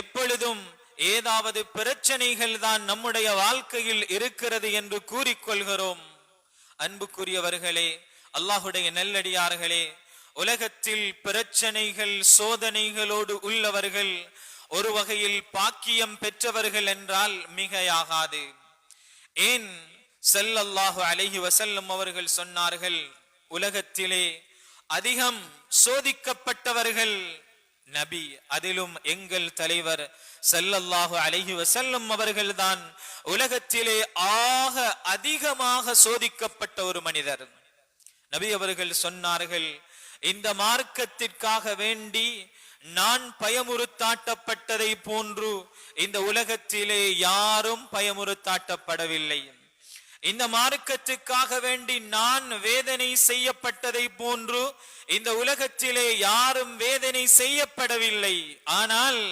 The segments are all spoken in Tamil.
எப்பொழுதும் ஏதாவது பிரச்சனைகள் தான் நம்முடைய வாழ்க்கையில் இருக்கிறது என்று கூறிக்கொள்கிறோம். அன்புக்குரியவர்களே அல்லாஹுடைய நெல்லடியார்களே உலகத்தில் பிரச்சனைகள் சோதனைகளோடு உள்ளவர்கள் ஒரு வகையில் பாக்கியம் பெற்றவர்கள் என்றால் மிகையாகாது. ஏன்? செல்லல்லாஹு அலைஹி வஸல்லம் அவர்கள் சொன்னார்கள் உலகத்திலே அதிகம் சோதிக்கப்பட்டவர்கள் நபி அதிலும் எங்கள் தலைவர் செல்லல்லாஹு அழகி செல்லும் அவர்கள்தான் உலகத்திலே ஆக அதிகமாக சோதிக்கப்பட்ட ஒரு மனிதர். நபி அவர்கள் சொன்னார்கள் இந்த மார்க்கத்திற்காக வேண்டி நான் பயமுறுத்தாட்டப்பட்டதை போன்று இந்த உலகத்திலே யாரும் பயமுறுத்தாட்டப்படவில்லை. இந்த மார்க்கத்துக்காக வேண்டி நான் வேதனை செய்யப்பட்டதை போன்று இந்த உலகத்திலே யாரும் வேதனை செய்யப்படவில்லை. ஆனால்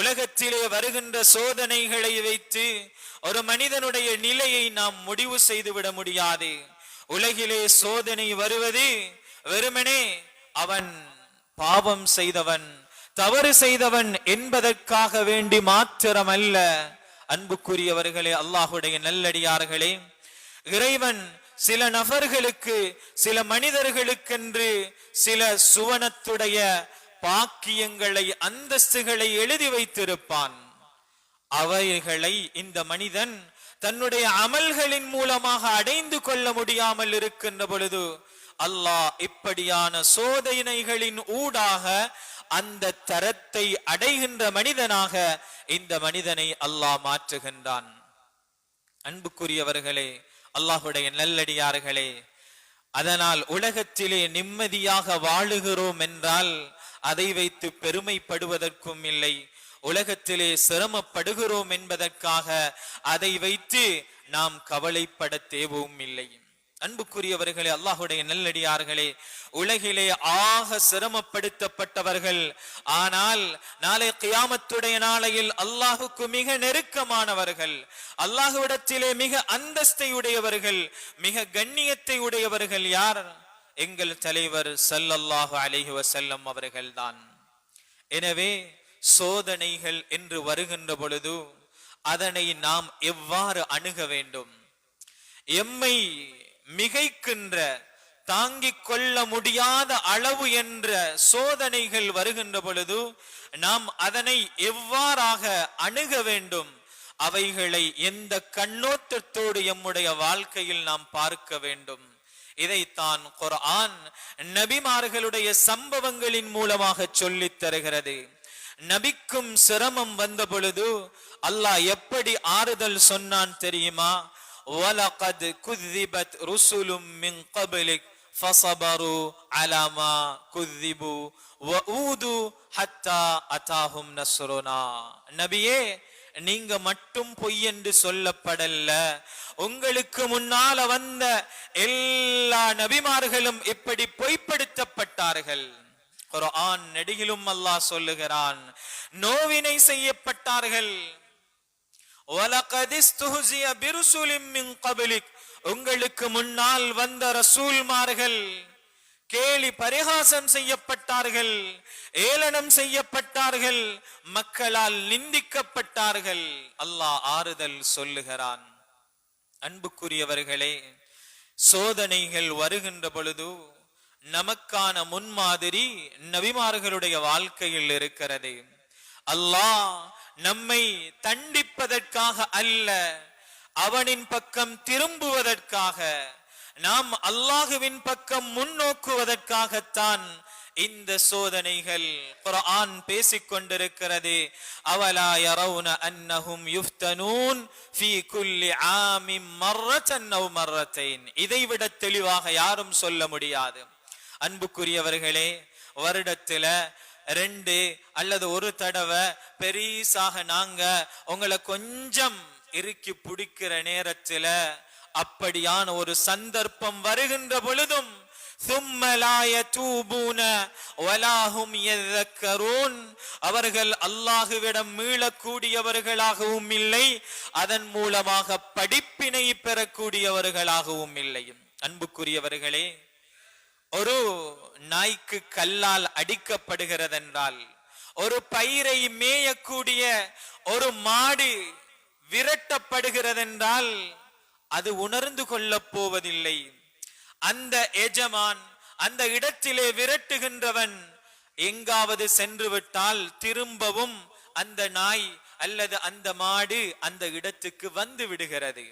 உலகத்திலே வருகின்ற சோதனைகளை வைத்து ஒரு மனிதனுடைய நிலையை நாம் முடிவு செய்துவிட முடியாது. உலகிலே சோதனை வருவது வெறுமனே அவன் பாவம் செய்தவன் தவறு செய்தவன் என்பதற்காக வேண்டி மாத்திரமல்ல. அன்புக்குரியவர்களே அல்லாஹுடைய நல்லடியார்களே இறைவன் சில நபர்களுக்கு சில மனிதர்களுக்கென்று சில சுவனத்துடைய பாக்கியங்களை அந்தஸ்துகளை எழுதி வைத்திருப்பான். அவைகளை இந்த மனிதன் தன்னுடைய அமல்களின் மூலமாக அடைந்து கொள்ள முடியாமல் இருக்கின்ற பொழுது அல்லாஹ் இப்படியான சோதனைகளின் ஊடாக அந்த தரத்தை அடைகின்ற மனிதனாக இந்த மனிதனை அல்லாஹ் மாற்றுகின்றான். அன்புக்குரியவர்களே அல்லாஹுடைய நல்லடியார்களே அதனால் உலகத்திலே நிம்மதியாக வாழுகிறோம் என்றால் அதை வைத்து பெருமைப்படுவதற்கும் இல்லை. உலகத்திலே சிரமப்படுகிறோம் என்பதற்காக அதை வைத்து நாம் கவலைப்பட தேவையும் இல்லை. அன்புக்குரியவர்களே அல்லாஹுடைய நல்லடியார்களே உலகிலே ஆக சிரமப்படுத்தப்பட்டவர்கள். ஆனால் நாளை கியாமத்துடைய நாளையில் அல்லாஹுக்கு மிக நெருக்கமானவர்கள் அல்லாஹுவிடத்திலே மிக அந்தஸ்தை உடையவர்கள் மிக கண்ணியத்தை உடையவர்கள் யார்? எங்கள் தலைவர் சல்லல்லாஹு அலைஹி வஸல்லம் அவர்கள்தான். எனவே சோதனைகள் என்று வருகின்ற பொழுது அதனை நாம் எவ்வாறு அணுக வேண்டும்? எம்மை மிகைக்கின்ற தாங்கிக் கொள்ள முடியாத அளவு என்ற சோதனைகள் வருகின்ற பொழுது நாம் அதனை எவ்வாறாக அணுக வேண்டும்? அவைகளை எந்த கண்ணோட்டத்தோடு எம்முடைய வாழ்க்கையில் நாம் பார்க்க வேண்டும்? இதைத்தான் குர்ஆன் நபிமார்களுடைய சம்பவங்களின் மூலமாக சொல்லித் தருகிறது. நபிக்கும் சிரமம் வந்த பொழுது அல்லாஹ் எப்படி ஆறுதல் சொன்னான் தெரியுமா? وَلَقَدْ كُذِّبَتْ رُسُلٌ مِّن قَبْلِكَ فَصَبَرُوا عَلَى مَا كُذِّبُوا وَأُوذُوا حَتَّى أَتَاهُمْ نَصْرُنَا நபியே நீங்க மட்டும் பொய் என்று சொல்லப்படல உங்களுக்கு முன்னால வந்த எல்லா நபிமார்களும் இப்படி பொய்ப்படுத்தப்பட்டார்கள் குர்ஆன் நெடுகிலும் அல்லாஹ் சொல்லுகிறான் நோவினை செய்யப்பட்டார்கள் உங்களுக்கு முன்னால் வந்த ரசூல்மார்கள் கேலி பரிகாசம் செய்யப்பட்டார்கள் ஏளனம் செய்யப்பட்டார்கள் மக்களால் நிந்திக்கப்பட்டார்கள். அல்லாஹ் ஆறுதல் சொல்லுகிறான். அன்புக்குரியவர்களே சோதனைகள் வருகின்ற பொழுது நமக்கான முன்மாதிரி நபிமார்களுடைய வாழ்க்கையில் இருக்கிறது. அல்லாஹ் நம்மை தண்டிப்பதற்காக அல்ல அவனின் பக்கம் திரும்புவதற்காக நாம் அல்லாஹுவின் பக்கம் முன்னோக்குவதற்காகத்தான் இந்த சோதனைகள் குர்ஆன் பேசிக் கொண்டிருக்கிறது. அவலா யரவுன அன்னஹும் யுஃப்தனூன் ஃபீ குல்லி ஆமிம் மர்ரத்தன் அவ் மர்ரத்தைன் இதைவிட தெளிவாக யாரும் சொல்ல முடியாது. அன்புக்குரியவர்களே வருடத்துல ரெண்டு அல்லது ஒரு தடவை பெரிசாக நாங்க உங்களை கொஞ்சம் இறுக்கி பிடிக்கிற நேரத்துல அப்படியான ஒரு சந்தர்ப்பம் வருகின்ற பொழுதும் அவர்கள் அல்லாஹுவிடம் மீளக்கூடியவர்களாகவும் இல்லை அதன் மூலமாக படிப்பினை பெறக்கூடியவர்களாகவும் இல்லை. அன்புக்குரியவர்களே ஒரு நாய்க்கு கல்லால் அடிக்கப்படுகிறதென்றால் ஒரு பயிரை மேயக்கூடிய ஒரு மாடு விரட்டப்படுகிறதென்றால் அது உணர்ந்து கொள்ளப் போவதில்லை. அந்த எஜமான் அந்த இடத்திலே விரட்டுகின்றவன் எங்காவது சென்று விட்டால் திரும்பவும் அந்த நாய் அல்லது அந்த மாடு அந்த இடத்துக்கு வந்து விடுகிறது.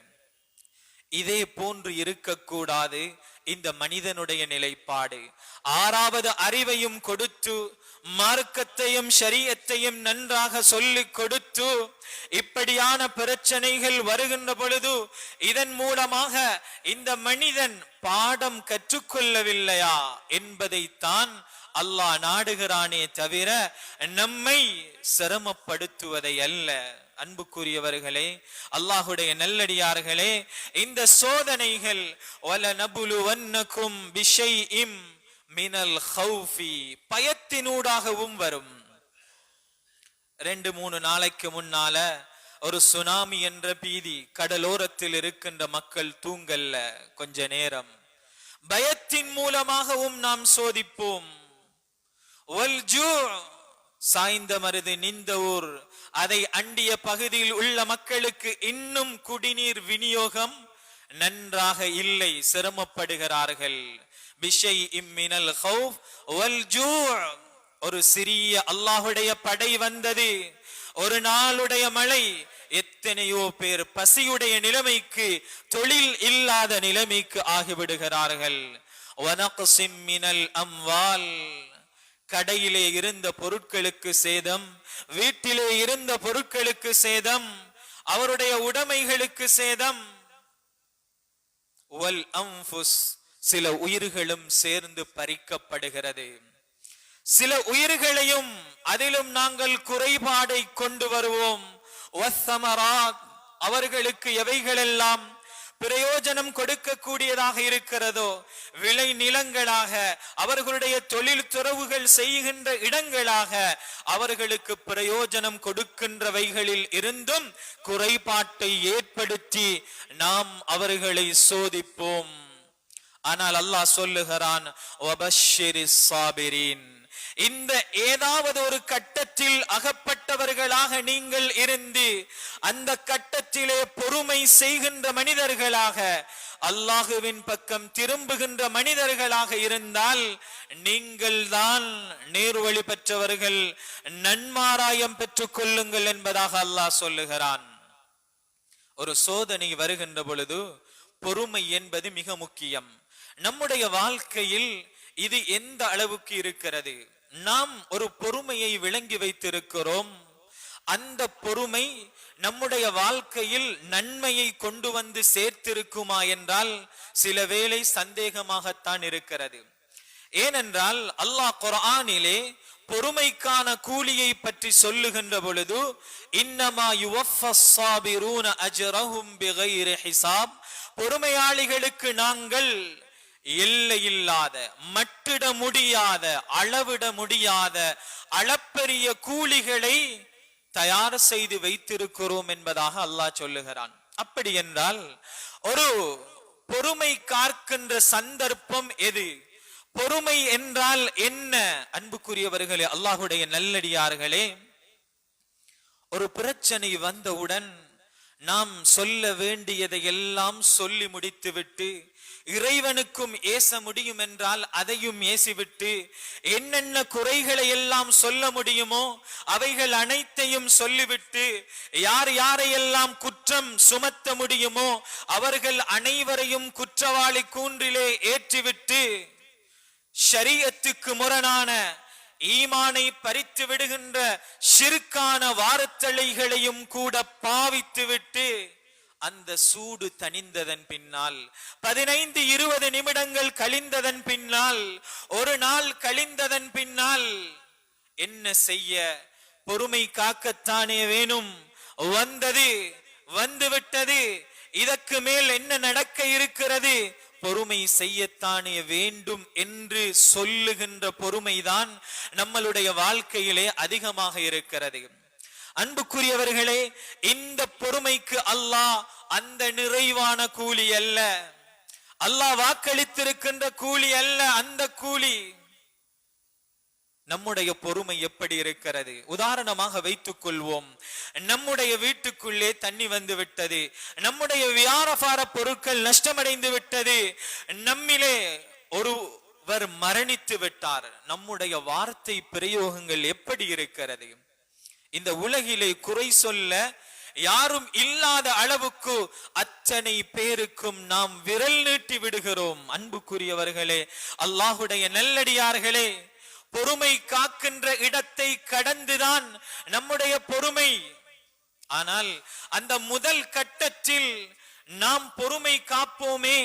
இதே போன்று இருக்கக்கூடாது. இந்த மனிதனுடைய நிலைப்பாடு. ஆறாவது அறிவையும் கொடுத்து மார்க்கத்தையும் சரியத்தையும் நன்றாக சொல்லிக் கொடுத்து இப்படியான பிரச்சனைகள் வருகின்ற பொழுது இதன் மூலமாக இந்த மனிதன் பாடம் கற்றுக்கொள்ளவில்லையா என்பதைத்தான் அல்லாஹ் நாடுகிறானே தவிர நம்மை சிரமப்படுத்துவதை அல்ல. அன்புக்குரியவர்களே அல்லாஹுடைய நல்லடியார்களே இந்த சோதனைகள் வல நபுலுவன்னக்கும் மினல் பயத்தினூடாகவும் வரும். ரெண்டு மூணு நாளைக்கு முன்னால ஒரு சுனாமி என்ற பீதி கடலோரத்தில் இருக்கின்ற மக்கள் தூங்கல்ல கொஞ்ச நேரம். பயத்தின் மூலமாகவும் நாம் சோதிப்போம். சாய்ந்தமருது சாய்ந்த நின்ற ஊர். அதை அண்டிய பகுதியில் உள்ள மக்களுக்கு இன்னும் குடிநீர் விநியோகம் நன்றாக இல்லை சிரமப்படுகிறார்கள். பிஷை இம்மினல் ஹவுஃப் வல்ஜூ ஒரு சிறிய அல்லாஹுடைய படை வந்தது. ஒரு நாளுடைய மழை. எத்தனையோ பேர் பசியுடைய நிலைமைக்கு தொழில் இல்லாத நிலைமைக்கு ஆகிவிடுகிறார்கள். வனக்கு சிம்மினல் அம்வால். கடையிலே இருந்த பொருட்களுக்கு சேதம் வீட்டிலே இருந்த பொருட்களுக்கு சேதம் அவருடைய உடைமைகளுக்கு சேதம். வல் அம்புஸ் சில உயிர்களும் சேர்ந்து பறிக்கப்படுகிறது. சில உயிர்களையும் அதிலும் நாங்கள் குறைபாடை கொண்டு வருவோம். அவர்களுக்கு எவைகளெல்லாம் பிரயோஜனம் கொடுக்கக்கூடியதாக இருக்கிறதோ விளை நிலங்களாக அவர்களுடைய தொழில் துறவுகள் செய்கின்ற இடங்களாக அவர்களுக்கு பிரயோஜனம் கொடுக்கின்றவைகளில் இருந்தும் குறைபாட்டை ஏற்படுத்தி நாம் அவர்களை சோதிப்போம். ஆனால் அல்லாஹ் சொல்லுகிறான் "வபஷ்ஷிரிஸ் இந்த ஏதாவது ஒரு கட்டத்தில் அகப்பட்டவர்களாக நீங்கள் இருந்து அந்த கட்டத்திலே பொறுமை செய்கின்ற மனிதர்களாக அல்லாஹுவின் பக்கம் திரும்புகின்ற மனிதர்களாக இருந்தால் நீங்கள் தான் நேர்வழி பெற்றவர்கள் நன்மாராயம் பெற்றுக் கொள்ளுங்கள் என்பதாக அல்லாஹ் சொல்லுகிறான். ஒரு சோதனை வருகின்ற பொழுது பொறுமை என்பது மிக முக்கியம். நம்முடைய வாழ்க்கையில் இது எந்த அளவுக்கு இருக்கிறது? நாம் ஒரு பொறுமையை விளங்கி வைத்திருக்கிறோம். அந்த பொறுமை நம்முடைய வாழ்க்கையில் நன்மையை கொண்டு வந்து சேர்த்திருக்குமா என்றால் சில வேளை சந்தேகமாகத்தான் இருக்கிறது. ஏனென்றால் அல்லாஹ் குரானிலே பொறுமைக்கான கூலியை பற்றி சொல்லுகின்ற பொழுது இன்னமா யுவஃபஸ் சாபிரூன பிகைரி ஹிசாப் பொறுமையாளிகளுக்கு நாங்கள் எல்லையில்லாத மட்டிட முடியாத அளவிட முடியாத அளப்பரிய கூலிகளை தயார் செய்து வைத்திருக்கிறோம் என்பதாக அல்லாஹ் சொல்லுகிறான். அப்படி என்றால் ஒரு பொறுமை காக்கின்ற சந்தர்ப்பம் எது? பொறுமை என்றால் என்ன? அன்புக்குரியவர்களே அல்லாஹுடைய நல்லடியார்களே ஒரு பிரச்சனை வந்தவுடன் நாம் சொல்ல வேண்டியதை எல்லாம் சொல்லி முடித்துவிட்டு இறைவனுக்கும் ஏச முடியும் என்றால் அதையும் ஏசிவிட்டு என்னென்ன குறைகளை எல்லாம் சொல்ல முடியுமோ அவைகள் அனைத்தையும் சொல்லிவிட்டு யார் யாரையெல்லாம் குற்றம் சுமத்த முடியுமோ அவர்கள் அனைவரையும் குற்றவாளி கூன்றிலே ஏற்றிவிட்டு ஷரியத்துக்கு முரணான ஈமானை பறித்து விடுகின்ற சிறுக்கான வாரத்தளைகளையும் கூட பாவித்துவிட்டு அந்த சூடு தணிந்ததன் பின்னால் பதினைந்து இருபது நிமிடங்கள் கழிந்ததன் பின்னால் ஒரு நாள் கழிந்ததன் பின்னால் என்ன செய்ய? பொறுமை காக்கத்தானே வேணும். வந்தது வந்துவிட்டது இதற்கு மேல் என்ன நடக்க இருக்கிறது? பொறுமை செய்யத்தானே வேண்டும் என்று சொல்லுகின்ற பொறுமைதான் நம்மளுடைய வாழ்க்கையிலே அதிகமாக இருக்கிறது. அன்புக்குரியவர்களே இந்த பொறுமைக்கு அல்லாஹ் அந்த நிறைவான கூலி அல்ல. அல்லாஹ் வாக்களித்திருக்கின்ற கூலி அல்ல அந்த கூலி. நம்முடைய பொறுமை எப்படி இருக்கிறது? உதாரணமாக வைத்துக் கொள்வோம் நம்முடைய வீட்டுக்குள்ளே தண்ணி வந்து விட்டது. நம்முடைய வியாரபார பொருட்கள் நஷ்டமடைந்து விட்டது. நம்மிலே ஒருவர் மரணித்து விட்டார். நம்முடைய வார்த்தை பிரயோகங்கள் எப்படி இருக்கிறது? இந்த உலகிலே குறை சொல்ல யாரும் இல்லாத அளவுக்கு அத்தனை பேருக்கும் நாம் விரல் நீட்டி விடுகிறோம். அன்புக்குரியவர்களே அல்லாஹுடைய நல்லடியார்களே பொறுமை காக்கின்ற இடத்தை கடந்துதான் நம்முடைய பொறுமை. ஆனால் அந்த முதல் கட்டத்தில் நாம் பொறுமை காப்போமே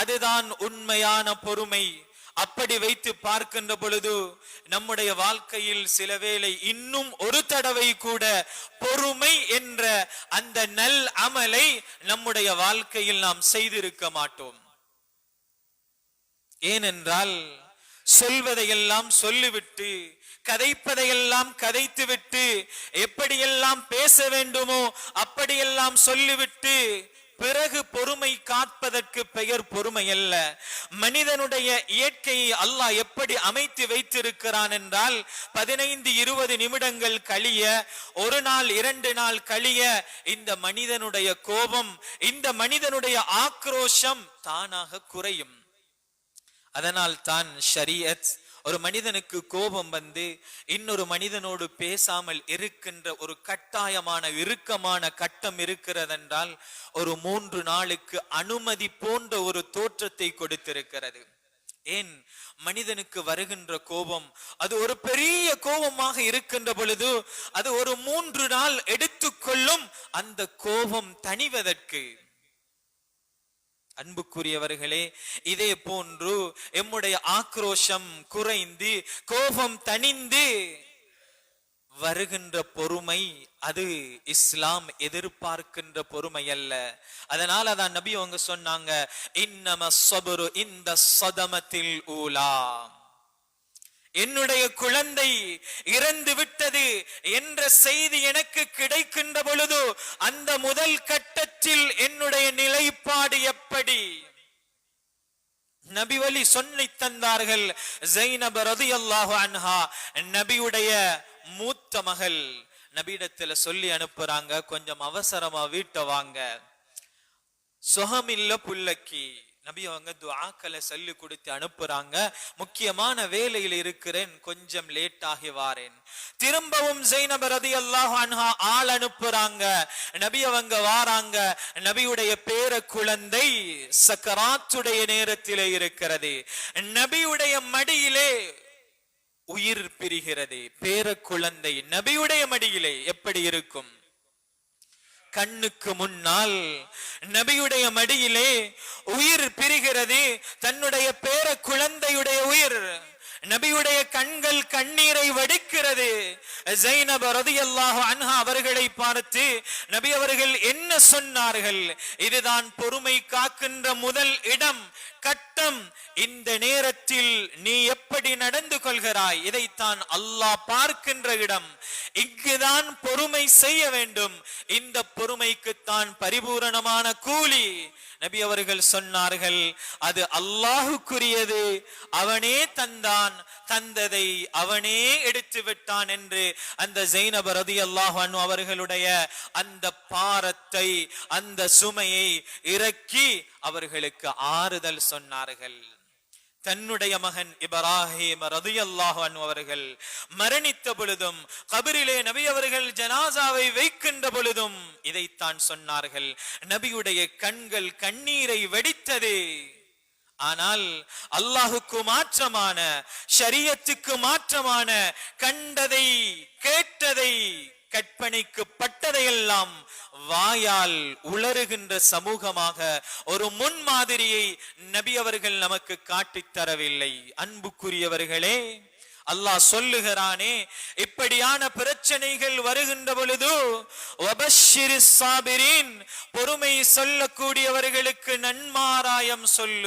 அதுதான் உண்மையான பொறுமை. அப்படி வைத்து பார்க்கின்ற பொழுது நம்முடைய வாழ்க்கையில் சில வேளை இன்னும் ஒரு தடவை கூட பொறுமை என்ற அந்த நல் அமலை நம்முடைய வாழ்க்கையில் நாம் செய்திருக்க மாட்டோம். ஏனென்றால் சொல்வதையெல்லாம் சொல்லிவிட்டு கதைப்பதையெல்லாம் கதைத்துவிட்டு எப்படியெல்லாம் பேச வேண்டுமோ அப்படியெல்லாம் சொல்லிவிட்டு பிறகு பொறுமை காப்பதற்கு பெயர் பொறுமை அல்ல மனிதனுடைய இயற்கையை அல்லாஹ் எப்படி அமைத்து வைத்திருக்கிறான் என்றால் பதினைந்து இருபது நிமிடங்கள் கழிய ஒரு நாள் இரண்டு நாள் கழிய இந்த மனிதனுடைய கோபம் இந்த மனிதனுடைய ஆக்ரோஷம் தானாக குறையும். அதனால் தான் ஷரியத் ஒரு மனிதனுக்கு கோபம் வந்து இன்னொரு மனிதனோடு பேசாமல் இருக்கின்ற ஒரு கட்டாயமான இறுக்கமான கட்டம் இருக்கிறதென்றால் ஒரு மூன்று நாளுக்கு அனுமதி போன்ற ஒரு தோற்றத்தை கொடுத்திருக்கிறது. ஏன்? மனிதனுக்கு வருகின்ற கோபம் அது ஒரு பெரிய கோபமாக இருக்கின்ற பொழுது அது ஒரு மூன்று நாள் எடுத்துக்கொள்ளும் அந்த கோபம் தணிவதற்கு. அன்புக்குரியவர்களே இதே போன்று எம்முடைய ஆக்ரோஷம் குறைந்து கோபம் தணிந்து வருகின்ற பொறுமை அது இஸ்லாம் எதிர்பார்க்கின்ற பொறுமை அல்ல அதனால அதான் நபி அவங்க சொன்னாங்க இன்னம சபுரு இந்த சதமத்தில் ஊலா. என்னுடைய குழந்தை இறந்து விட்டது என்ற செய்தி எனக்கு கிடைக்கின்ற பொழுது அந்த முதல் கட்டத்தில் என்னுடைய நிலைப்பாடு எப்படி நபி வலி சொல்லி தந்தார்கள் ஜைனப் ரதியல்லாஹு அன்ஹா. நபியுடைய மூத்த மகள் நபியிடத்துல சொல்லி அனுப்புறாங்க கொஞ்சம் அவசரமா வீட்டை வாங்க. சுகமில்ல புள்ளக்கி. நபி அவங்க துவாக்களை சொல்லி கொடுத்து அனுப்புறாங்க. முக்கியமான வேலையில் இருக்கிறேன் கொஞ்சம் லேட் ஆகி வாரேன். திரும்பவும் ஜெய்னப் ரதி அல்லாஹ் அன்ஹா ஆள் அனுப்புறாங்க. நபி அவங்க வாராங்க. நபியுடைய பேர குழந்தை சக்கராத்துடைய நேரத்திலே இருக்கிறது. நபியுடைய மடியிலே உயிர் பிரிகிறது. பேர குழந்தை நபியுடைய மடியிலே எப்படி இருக்கும்? கண்ணுக்கு முன்னால் நபியுடைய மடியிலே உயிர் பிரிகிறது தன்னுடைய பேர குழந்தையுடைய உயிர். நபியுடைய கண்கள் கண்ணீரை வடிக்கிறது. ஜைனப் ரதியல்லாஹு அன்ஹா அவர்களை பார்த்து நபி அவர்கள் என்ன சொன்னார்கள்? இதுதான் பொறுமை காக்கின்ற முதல் இடம் கட்டம். இந்த நேரத்தில் நீ எப்படி நடந்து கொள்கிறாய்? இதைத்தான் அல்லாஹ் பார்க்கின்ற இடம். இங்குதான் பொறுமை செய்ய வேண்டும். இந்த பொறுமைக்குத்தான் பரிபூரணமான கூலி. நபி அவர்கள் சொன்னார்கள் அது அல்லாஹுக்குரியது அவனே தந்தான் தந்ததை அவனே எடுத்து விட்டான் என்று அந்த ஜெயினப ரதி அவர்களுடைய அந்த பாரத்தை அந்த சுமையை இறக்கி அவர்களுக்கு ஆறுதல் சொன்னார்கள். தன்னுடைய மகன் இப்ராஹிம் ரதியல்லாஹு அன்ஹு அவர்கள் மரணித்த பொழுதும் கபரிலே நபி அவர்கள் ஜனாசாவை வைக்கின்ற பொழுதும் இதைத்தான் சொன்னார்கள். நபியுடைய கண்கள் கண்ணீரை வெடித்தது. ஆனால் அல்லாஹுக்கு மாற்றமான ஷரியத்துக்கு மாற்றமான கண்டதை கேட்டதை கற்பனைக்கு பட்டதையெல்லாம் வாயால் உளறுகின்ற சமூகமாக ஒரு முன்மாதிரியை நபி அவர்கள் நமக்கு காட்டித் தரவில்லை. அன்புக்குரியவர்களே அல்லாஹ் சொல்லுகிறானே இப்படியான பிரச்சனைகள் வருகின்ற பொழுது வபஷ்ஷிரிஸ் பொறுமை சொல்லக்கூடியவர்களுக்கு நன்மாராயம் சொல்லு.